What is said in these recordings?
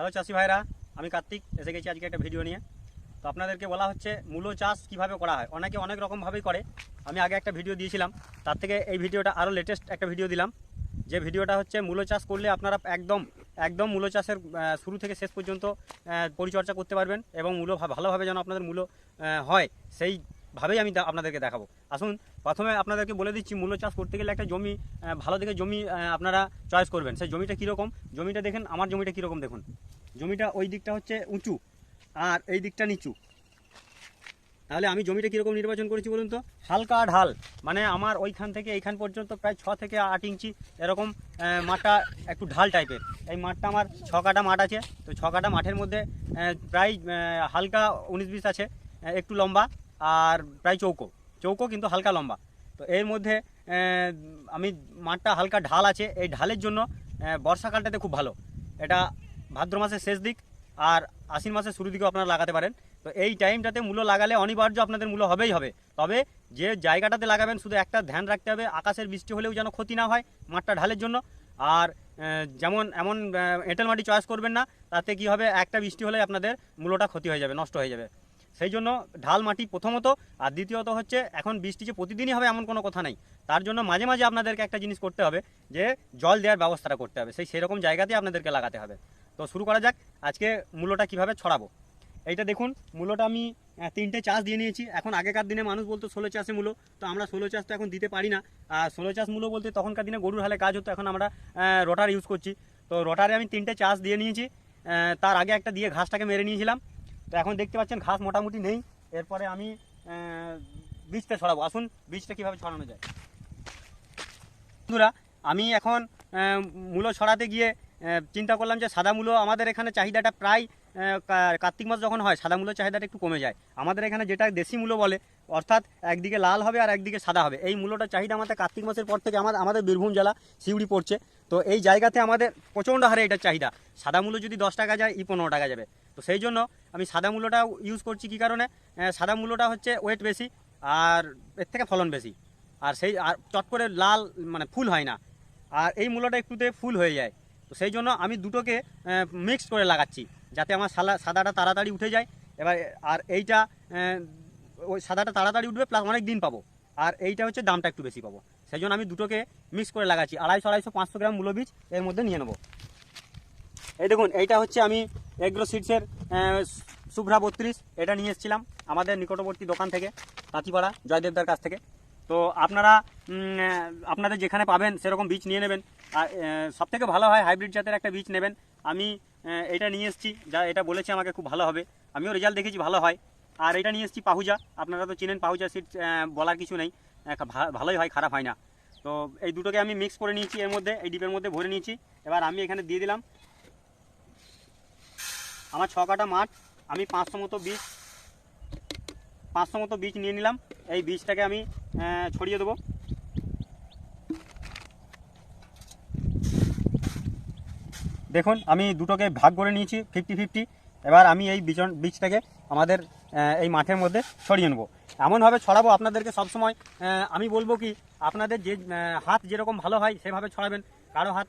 Hello চাষি ভাইরা, আমি কার্তিক, এসে গেছি আজকে একটা ভিডিও নিয়ে। তো আপনাদেরকে বলা হচ্ছে, মূলো চাষ কীভাবে করা হয়? অনেকে অনেক রকমভাবেই করে। আমি আগে একটা ভিডিও দিয়েছিলাম, তার থেকে এই ভিডিওটা আরও লেটেস্ট একটা ভিডিও দিলাম। যে ভিডিওটা হচ্ছে, মূলো চাষ করলে আপনারা একদম একদম মূলো চাষের শুরু থেকে শেষ পর্যন্ত পরিচর্যা করতে পারবেন এবং মূলো ভালোভাবে যেন আপনাদের মূলো হয় হয় সেইভাবেই আমি আপনাদেরকে দেখাবো। আসুন, প্রথমে আপনাদেরকে বলে দিচ্ছি, মূলো চাষ করতে গেলে একটা জমি ভালো দেখে জমি আপনারা চয়েস করবেন। সেই জমিটা কীরকম? জমিটা দেখেন, আমার জমিটা কীরকম দেখুন। জমিটা ওই দিকটা হচ্ছে উঁচু আর এই দিকটা নিচু। তাহলে আমি জমিটা কীরকম নির্বাচন করেছি বলুন তো? হালকা ঢাল মানে আমার ওইখান থেকে এইখান পর্যন্ত প্রায় ছ থেকে আট ইঞ্চি এরকম মাঠটা একটু ঢাল টাইপের। এই মাঠটা আমার ছ কাটা মাঠ আছে, তো ছ কাটা মাঠের মধ্যে প্রায় হালকা উনিশ বিশ আছে একটু লম্বা। আর প্রায় চৌকো। চৌকো কিন্তু হালকা লম্বা। তো এর মধ্যে আমি মাঠটা হালকা ঢাল আছে। এই ঢালের জন্য বর্ষাকালটাতে খুব ভালো। এটা ভাদ্র মাসের শেষ দিক আর আশ্বিন মাসের শুরু দিকেও আপনারা লাগাতে পারেন। তো এই টাইমটাতে মূলো লাগালে অনিবার্য আপনাদের মূলো হবেই হবে। তবে যে জায়গাটাতে লাগাবেন, শুধু একটা ধ্যান রাখতে হবে, আকাশের বৃষ্টি হলেও যেন ক্ষতি না হয় মাঠটা ঢালের জন্য। আর যেমন, এমন এঁটেল মাটি চয়েস করবেন না, তাতে কি হবে? একটা বৃষ্টি হলে আপনাদের মূলোটা ক্ষতি হয়ে যাবে, নষ্ট হয়ে যাবে। সেই জন্য ঢাল মাটি প্রথমত, আর দ্বিতীয়ত হচ্ছে এখন বৃষ্টি যে প্রতিদিনই হবে এমন কোনো কথা নাই। তার জন্য মাঝে মাঝে আপনাদেরকে একটা জিনিস করতে হবে, যে জল দেওয়ার ব্যবস্থাটা করতে হবে। সেই সেরকম জায়গাতেই আপনাদেরকে লাগাতে হবে। তো শুরু করা যাক, আজকে মূলোটা কীভাবে ছড়াবো। এইটা দেখুন মূলটা আমি তিনটে চাষ দিয়ে নিয়েছি। এখন আগেকার দিনে মানুষ বলতো ষোলো চাষে মূলো তো আমরা ষোলো চাষ তো এখন দিতে পারি না। আর ষোলো চাষ মূলো বলতে তখনকার দিনে গরুর হালে কাজ হতো, এখন আমরা রোটার ইউজ করছি। তো রোটারে আমি তিনটে চাষ দিয়ে নিয়েছি তার আগে একটা দিয়ে ঘাসটাকে মেরে নিয়েছিলাম। তো এখন দেখতে পাচ্ছেন ঘাস মোটামুটি নেই। এরপরে আমি বীজটা ছড়াবো। আসুন, বীজটা কীভাবে ছড়ানো যায়। বন্ধুরা, আমি এখন মূলো ছড়াতে গিয়ে চিন্তা করলাম যে সাদা মূলো আমাদের এখানে চাহিদাটা প্রায় কার্তিক মাস যখন হয়, সাদা মূলো চাহিদাটা একটু কমে যায়। আমাদের এখানে যেটা দেশি মূলো বলে অর্থাৎ একদিকে লাল হবে আর একদিকে সাদা হবে। এই মূলোটার চাহিদা আমাদের কার্তিক মাসের পর থেকে আমাদের আমাদের বীরভূম জেলা সিউড়ি পড়ছে। তো এই জায়গাতে আমাদের প্রচণ্ড হারে এটার চাহিদা। সাদা মূল্য যদি দশ টাকা যায় ই পনেরো টাকা যাবে। তো সেই জন্য আমি সাদা মূল্যটা ইউজ করছি কী কারণে? সাদা মূল্যটা হচ্ছে ওয়েট বেশি আর এর থেকে ফলন বেশি। আর সেই, আর চট করে লাল মানে ফুল হয় না। আর এই মূলটা একটুতে ফুল হয়ে যায়। তো সেই জন্য আমি দুটোকে মিক্স করে লাগাচ্ছি। যাতে আমার সালা, সাদাটা তাড়াতাড়ি উঠে যায়। এবার, আর এইটা ওই সাদাটা তাড়াতাড়ি উঠবে প্লাস অনেক দিন পাবো। আর এইটা হচ্ছে দামটা একটু বেশি পাবো। সেই জন্য আমি দুটোকে মিক্স করে লাগাচ্ছি। আড়াইশো আড়াইশো, পাঁচশো গ্রাম মূলো বীজ এর মধ্যে নিয়ে নেব। এই দেখুন, এইটা হচ্ছে আমি এগ্রো সিডসের শুভ্রা বত্রিশ। এটা নিয়ে এসেছিলাম আমাদের নিকটবর্তী দোকান থেকে, তাঁতিপাড়া, জয়দেবদার কাছ থেকে। তো আপনারা আপনাদের যেখানে পাবেন সেরকম বীজ নিয়ে নেবেন। আর সব থেকে ভালো হয় হাইব্রিড জাতের একটা বীজ নেবেন। আমি এটা নিয়ে এসেছি, যা এটা বলেছে আমাকে খুব ভালো হবে। আমিও রেজাল্ট দেখেছি, ভালো হয়। আর এটা নিয়ে এসেছি পাহুজা। আপনারা তো চিনেন পাহুজা সিট বলার কিছু নেই। ভালোই হয়, খারাপ হয় না। তো এই দুটোকে আমি মিক্স করে নিয়েছি, এর মধ্যে, এই ডিপের মধ্যে ভরে নিয়েছি। এবার আমি এখানে দিয়ে দিলাম আমার ছ কাটা মাঠ। আমি পাঁচশো মতো বীজ, পাঁচশো মতো বীজ নিয়ে নিলাম। এই বীজটাকে আমি ছড়িয়ে দেবো। দেখুন, আমি দুটোকে ভাগ করে নিয়েছি ফিফটি ফিফটি এবার আমি এই বীজ বীজটাকে আমাদের এই মাঠের মধ্যে ছড়িয়ে নেব। এমনভাবে ছড়াবো আপনাদেরকে সবসময় আমি বলব কি, আপনাদের যে হাত যেরকম ভালো হয় সেভাবে ছড়াবেন। কারও হাত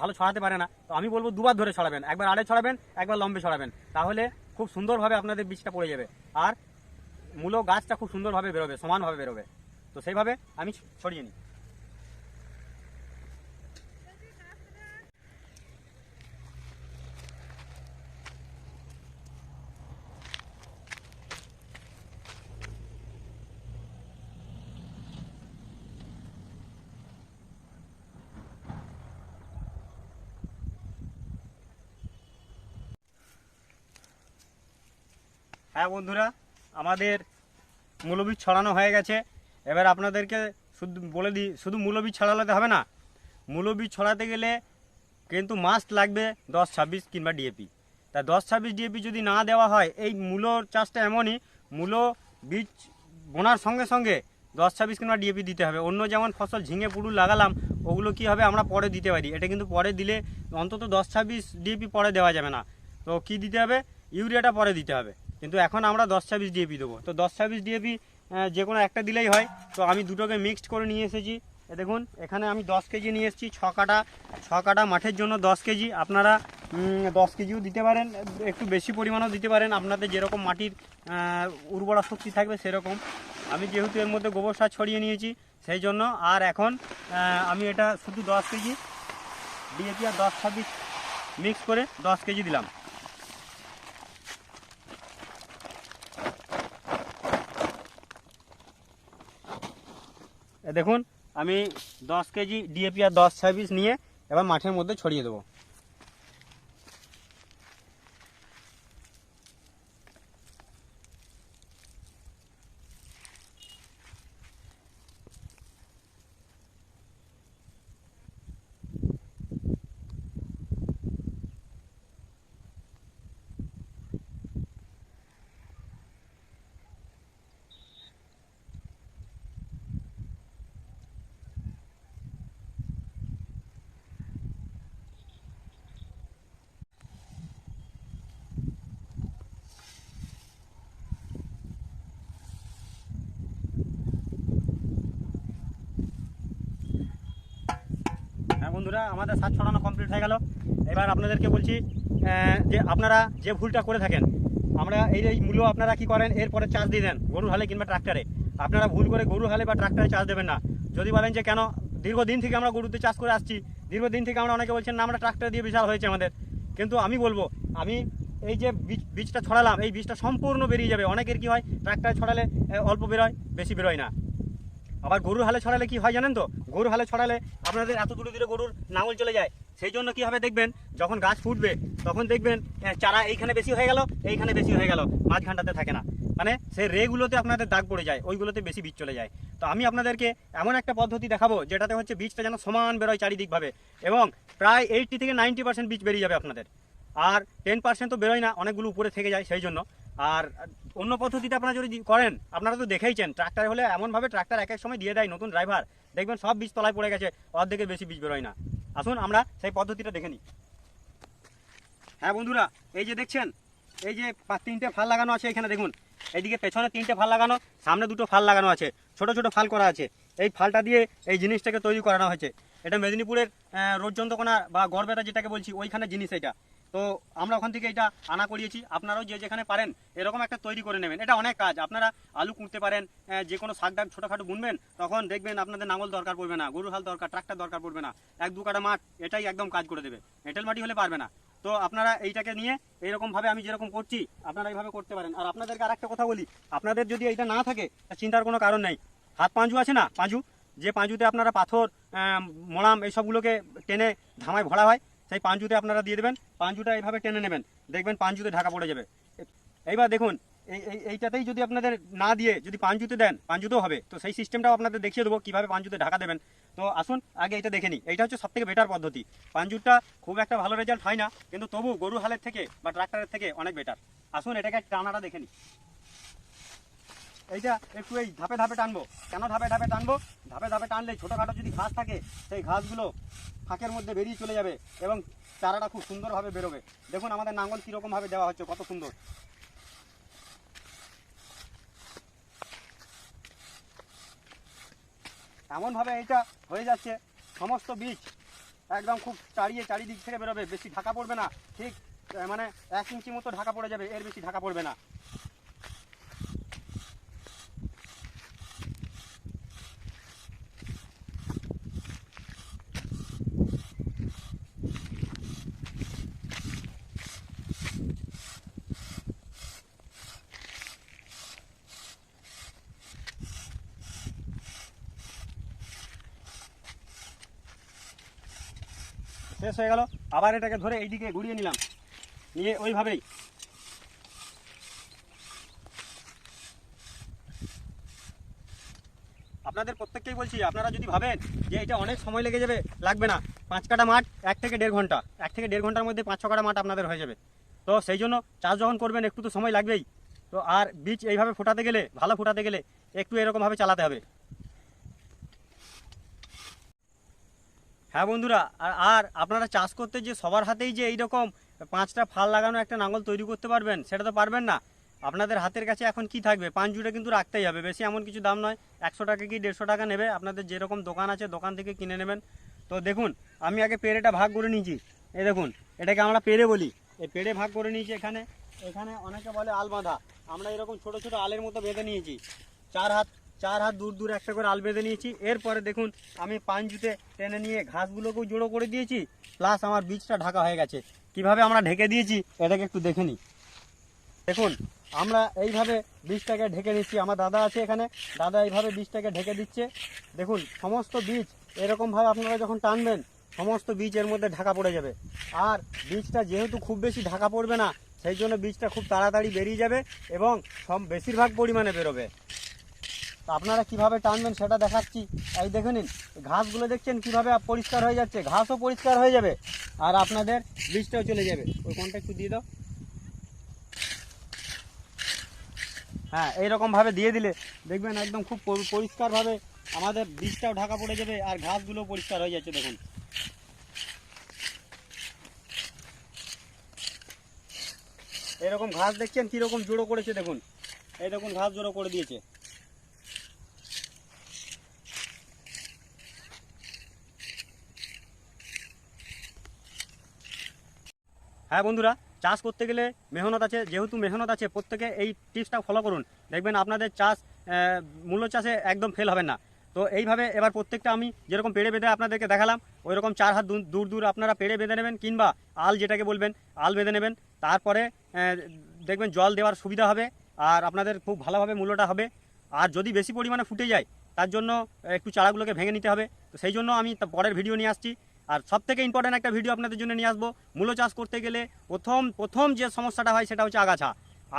ভালো ছড়াতে পারে না। তো আমি বলব দুবার ধরে ছড়াবেন। একবার আড়ে ছড়াবেন, একবার লম্বে ছড়াবেন। তাহলে খুব সুন্দরভাবে আপনাদের বীজটা পড়ে যাবে। আর মূল গাছটা খুব সুন্দরভাবে বেরোবে, সমানভাবে বেরোবে। তো সেইভাবে আমি ছড়িয়ে নিই। হ্যাঁ বন্ধুরা, আমাদের মূলবীজ ছড়ানো হয়ে গেছে। এবার আপনাদেরকে শুধু বলে দিই, শুধু মূলবীজ ছড়ালে তো হবে না। মূলবীজ ছড়াতে গেলে কিন্তু মাস্ট লাগবে দশ, ছাব্বিশ কিংবা ডিএপি তা দশ, ছাব্বিশ ডিএপি যদি না দেওয়া হয়, এই মূলো চাষটা এমনই, মূলো বীজ বোনার সঙ্গে সঙ্গে দশ, ছাব্বিশ কিংবা ডিএপি দিতে হবে। অন্য যেমন ফসল ঝিঙে, পুরু লাগালাম, ওগুলো কি হবে আমরা পরে দিতে পারি। এটা কিন্তু পরে দিলে অন্তত দশ, ছাব্বিশ ডিএপি পরে দেওয়া যাবে না। তো কি দিতে হবে? ইউরিয়াটা পরে দিতে হবে। কিন্তু এখন আমরা দশ ছাব্বিশ ডিএপি দেবো। তো দশ ছাব্বিশ ডিএপি যে কোনো একটা দিলেই হয়। তো আমি দুটোকে মিক্সড করে নিয়ে এসেছি। দেখুন, এখানে আমি দশ কেজি নিয়ে এসেছি, ছ কাটা ছ কাটা মাঠের জন্য দশ কেজি। আপনারা দশ কেজিও দিতে পারেন, একটু বেশি পরিমাণও দিতে পারেন। আপনাদের যেরকম মাটির উর্বরা শক্তি থাকবে সেরকম। আমি যেহেতু এর মধ্যে গোবর সার ছড়িয়ে নিয়েছি, সেই জন্য আর এখন আমি এটা শুধু দশ কেজি ডিএপি আর দশ ছাব্বিশ মিক্স করে দশ কেজি দিলাম। দেখুন আমি দশ কেজি ডিএপি আর দশ ছাব্বিশ নিয়ে এবার মাঠের মধ্যে ছড়িয়ে দেবো হ্যাঁ বন্ধুরা আমাদের সাত ছড়ানো কমপ্লিট হয়ে গেল। এবার আপনাদেরকে বলছি যে আপনারা যে ভুলটা করে থাকেন, আমরা এই এই মূল্য আপনারা কি করেন, এরপরে চার্জ দিয়ে দেন, গরুর হালে কিংবা ট্রাক্টরে আপনারা ভুল করে গরুর হালে বা ট্রাক্টরে চার্জ দেবেন না। যদি বলেন যে কেন, দীর্ঘদিন থেকে আমরা গরুতে চাষ করে আসছি, দীর্ঘদিন থেকে আমরা অনেকে বলছেন, না, আমরা ট্রাক্টর দিয়ে বিশাল হয়েছে আমাদের। কিন্তু আমি বলব, আমি এই যে বীজ, বীজটা ছড়ালাম, এই বীজটা সম্পূর্ণ বেরিয়ে যাবে। অনেকের কি হয় ট্রাক্টরে ছড়ালে অল্প বেরোয়, বেশি বেরোয় না। আবার গরুর হালে ছড়ালে কি হয় জানেন তো? গরুর হালে ছড়ালে আপনাদের এত দূরে দূরে গরুর নাঙল চলে যায়। সেই জন্য কি হবে দেখবেন, যখন গাছ ফুটবে, তখন দেখবেন চারা এইখানে বেশি হয়ে গেল, এইখানে বেশি হয়ে গেল, মাঝখানটাতে থাকে না। মানে সেই রেগুলোতে আপনাদের দাগ পড়ে যায়, ওইগুলোতে বেশি বীজ চলে যায়। তো আমি আপনাদেরকে এমন একটা পদ্ধতি দেখাবো, যেটাতে হচ্ছে বীজটা যেন সমান বেরোয় চারিদিকভাবে এবং প্রায় এইটটি থেকে নাইনটি পার্সেন্ট বীজ বেরিয়ে যাবে আপনাদের। আর টেন পার্সেন্ট তো বেরোয় না, অনেকগুলো উপরে থেকে যায় সেই জন্য। আর অন্য পদ্ধতিতে আপনারা যদি করেন আপনারা তো দেখেইছেন ট্রাক্টর হলে এমনভাবে ট্রাক্টর এক এক সময় দিয়ে দেয় নতুন ড্রাইভার দেখবেন সব বীজ তলায় পড়ে গেছে অর্ধেকের বেশি বীজ বেরোয় না। আসুন আমরা সেই পদ্ধতিটা দেখে নিই। হ্যাঁ বন্ধুরা এই যে দেখছেন এই যে তিনটে ফাল লাগানো আছে এখানে দেখুন। এইদিকে পেছনে তিনটে ফাল লাগানো সামনে দুটো ফাল লাগানো আছে ছোট ছোট ফাল করা আছে। এই ফালটা দিয়ে এই জিনিসটাকে তৈরি করানো হয়েছে। এটা মেদিনীপুরের আহ, রোজ যন্ত্রকোনা বা গড়বেতা যেটাকে বলছি ওইখানে জিনিস এটা। তো আমরা ওখান থেকে এটা আনা করিয়েছি। আপনারাও যে যেখানে পারেন এরকম একটা তৈরি করে নেবেন। এটা অনেক কাজ। আপনারা আলু কুঁড়তে পারেন যে কোনো শাক ডাক ছোটোখাটো বুনবেন, তখন দেখবেন আপনাদের নাঙল দরকার পড়বে না গরু হাল দরকার, ট্রাক্টর দরকার পড়বে না। এক দু কাটা মাঠ, এটাই একদম কাজ করে দেবে। এঁটেল মাটি হলে পারবে না। তো আপনারা এইটাকে নিয়ে এইরকমভাবে আমি যেরকম করছি, আপনারা এইভাবে করতে পারেন। আর আপনাদেরকে আরেকটা কথা বলি, আপনাদের যদি এইটা না থাকে চিন্তার কোনো কারণ নেই। হাত পাঁজু আছে না? পাঁজু যে পাঁজুতে আপনারা পাথর মলাম, এইসবগুলোকে টেনে ধামায় ভরা হয় সেই পাঁজুতে আপনারা দিয়ে দেবেন। পাঁজুটা এইভাবে টেনে নেবেন। দেখবেন পাঁজুতে ঢাকা পড়ে যাবে। এইবার দেখুন, এই, এই- এইটাতেই যদি আপনাদের না দিয়ে যদি পাঁজুতে দেন পাঁজুতেও হবে। তো সেই সিস্টেমটাও আপনাদের দেখিয়ে দেবো, কীভাবে পাঁজুতে ঢাকা দেবেন। তো আসুন, আগে এটা দেখে নিই। এইটা হচ্ছে সবথেকে বেটার পদ্ধতি। পাঁজুরটা খুব একটা ভালো রেজাল্ট হয় না, কিন্তু তবু গরু হালের থেকে বা ট্রাক্টরের থেকে অনেক বেটার আসুন, এটাকে টানাটা দেখে নিই। এইটা একটু এই ধাপে ধাপে টানবো। কেন ধাপে ধাপে টানবো? ধাপে ধাপে টানলে ছোটোখাটো যদি ঘাস থাকে, সেই ঘাসগুলো ফাঁকের মধ্যে বেরিয়ে চলে যাবে এবং চারাটা খুব সুন্দরভাবে বেরোবে। দেখুন আমাদের নাঙ্গল কীরকমভাবে দেওয়া হচ্ছে, কত সুন্দর। এমনভাবে এটা হয়ে যাচ্ছে, সমস্ত বীজ একদম খুব চারিয়ে চারিদিক থেকে বেরোবে, বেশি ঢাকা পড়বে না, ঠিক মানে এক ইঞ্চি মতো ঢাকা পড়ে যাবে, এর বেশি ঢাকা পড়বে না। শেষ হয়ে গেল। আবার এটাকে ধরে এইদিকে ঘুরিয়ে নিলাম। নিয়ে ওইভাবেই। আপনাদের প্রত্যেককেই বলছি, আপনারা যদি ভাবেন যে এটা অনেক সময় লেগে যাবে, লাগবে না। পাঁচ কাটা মাঠ, এক থেকে দেড় ঘণ্টা। এক থেকে দেড় ঘণ্টার মধ্যে পাঁচ ছ কাটা মাঠ আপনাদের হয়ে যাবে। তো সেই জন্য চাষ যখন করবেন, একটু তো সময় লাগবেই। তো আর বীজ এইভাবে ফোটাতে গেলে, ভালো ফোটাতে গেলে একটু এরকমভাবে চালাতে হবে। হ্যাঁ বন্ধুরা, আর আর আপনারা চাষ করতে যে সবার হাতেই যে এইরকম পাঁচটা ফাল লাগানো একটা নাঙল তৈরি করতে পারবেন, সেটা তো পারবেন না। আপনাদের হাতের কাছে এখন কি থাকবে? পাঁচ জুড়ে কিন্তু রাখতেই হবে, বেশি এমন কিছু দাম নয়। একশো টাকা কি দেড়শো টাকা নেবে? আপনাদের যেরকম দোকান আছে, দোকান থেকে কিনে নেবেন। তো দেখুন, আমি আগে পেড়েটা ভাগ করে নিয়েছি। এই দেখুন, এটাকে আমরা পেড়ে বলি। এই পেড়ে ভাগ করে নিয়েছি এখানে। এখানে অনেকে বলে আল বাঁধা আমরা এরকম ছোট ছোট আলের মতো বেঁধে নিয়েছি। চার হাত চার হাত দূর দূর একটা করে আল বেঁধে নিয়েছি। এরপরে দেখুন, আমি পান জুতে টেনে নিয়ে ঘাসগুলোকেও জোড়ো করে দিয়েছি, প্লাস আমার বীজটা ঢাকা হয়ে গেছে। কীভাবে আমরা ঢেকে দিয়েছি, এটাকে একটু দেখে নিই। দেখুন, আমরা এইভাবে বীজটাকে ঢেকে নিচ্ছি। আমার দাদা আছে এখানে, দাদা এইভাবে বীজটাকে ঢেকে দিচ্ছে। দেখুন, সমস্ত বীজ এরকমভাবে আপনারা যখন টানবেন, সমস্ত বীজ এর মধ্যে ঢাকা পড়ে যাবে। আর বীজটা যেহেতু খুব বেশি ঢাকা পড়বে না, সেই জন্য বীজটা খুব তাড়াতাড়ি বেরিয়ে যাবে এবং সব বেশিরভাগ পরিমাণে বেরোবে। তো আপনারা কীভাবে টানবেন সেটা দেখাচ্ছি। এই দেখে নিন, ঘাসগুলো দেখছেন কীভাবে পরিষ্কার হয়ে যাচ্ছে? ঘাসও পরিষ্কার হয়ে যাবে আর আপনাদের বীজটাও চলে যাবে। ওই কোনটা একটু দিয়ে দাও। হ্যাঁ এইরকম ভাবে দিয়ে দিলে দেখবেন একদম খুব পরি- পরিষ্কারভাবে আমাদের বীজটাও ঢাকা পড়ে যাবে আর ঘাসগুলো পরিষ্কার হয়ে যাচ্ছে দেখুন। এরকম ঘাস দেখছেন কীরকম জোড়ো করেছে দেখুন। এই দেখুন, ঘাস জোড়ো করে দিয়েছে। হ্যাঁ বন্ধুরা, চাষ করতে গেলে মেহনত আছে, যেহেতু মেহনত আছে, প্রত্যেকে এই টিপসটা ফলো করুন। দেখবেন আপনাদের চাষ মূল্য চাষে একদম ফেল হবে না। তো এইভাবে এবার প্রত্যেকটা আমি যেরকম পেড়ে বেঁধে আপনাদেরকে দেখালাম ওই রকম চার হাত দূর- দূর আপনারা পেড়ে বেঁধে নেবেন কিংবা আল যেটাকে বলবেন, আল বেঁধে নেবেন। তারপরে দেখবেন জল দেওয়ার সুবিধা হবে আর আপনাদের খুব ভালোভাবে মূল্যটা হবে। আর যদি বেশি পরিমাণে ফুটে যায়, তার জন্য একটু চারাগুলোকে ভেঙে নিতে হবে। তো সেই জন্য আমি পরের ভিডিও নিয়ে আসছি। আর সব থেকে ইম্পর্ট্যান্ট একটা ভিডিও আপনাদের জন্য নিয়ে আসব। মূলো চাষ করতে গেলে প্রথম প্রথম যে সমস্যাটা হয় সেটা হচ্ছে আগাছা।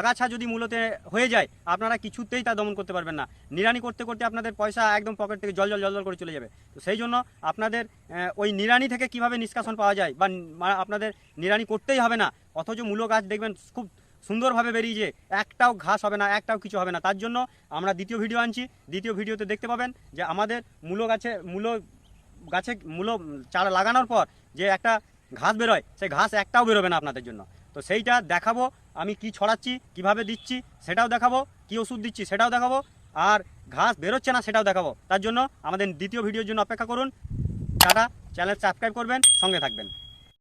আগাছা যদি মূলতে হয়ে যায়, আপনারা কিছুতেই তা দমন করতে পারবেন না। নিরানি করতে করতে আপনাদের পয়সা একদম পকেট থেকে জল জল জল করে চলে যাবে। তো সেই জন্য আপনাদের ওই নিরানি থেকে কীভাবে নিষ্কাশন পাওয়া যায় বা আপনাদের নিরানি করতেই হবে না, অথচ মূলো গাছ দেখবেন খুব সুন্দরভাবে বেরিয়েছে একটাও ঘাস হবে না, একটাও কিছু হবে না। তার জন্য আমরা দ্বিতীয় ভিডিও আনছি। দ্বিতীয় ভিডিওতে দেখতে পাবেন যে আমাদের মূলো গাছে, মূলো গাছে মূল, চারা লাগানোর পর যে একটা ঘাস বেরোয়, সেই ঘাস একটাও বেরোবে না আপনাদের জন্য। তো সেইটা দেখাবো, আমি কি ছড়াচ্ছি, কীভাবে দিচ্ছি, সেটাও দেখাবো, কি ওষুধ দিচ্ছি, সেটাও দেখাবো, আর ঘাস বেরোচ্ছে না, সেটাও দেখাবো। তার জন্য আমাদের দ্বিতীয় ভিডিওর জন্য অপেক্ষা করুন। টাটা, চ্যানেল সাবস্ক্রাইব করবেন, সঙ্গে থাকবেন।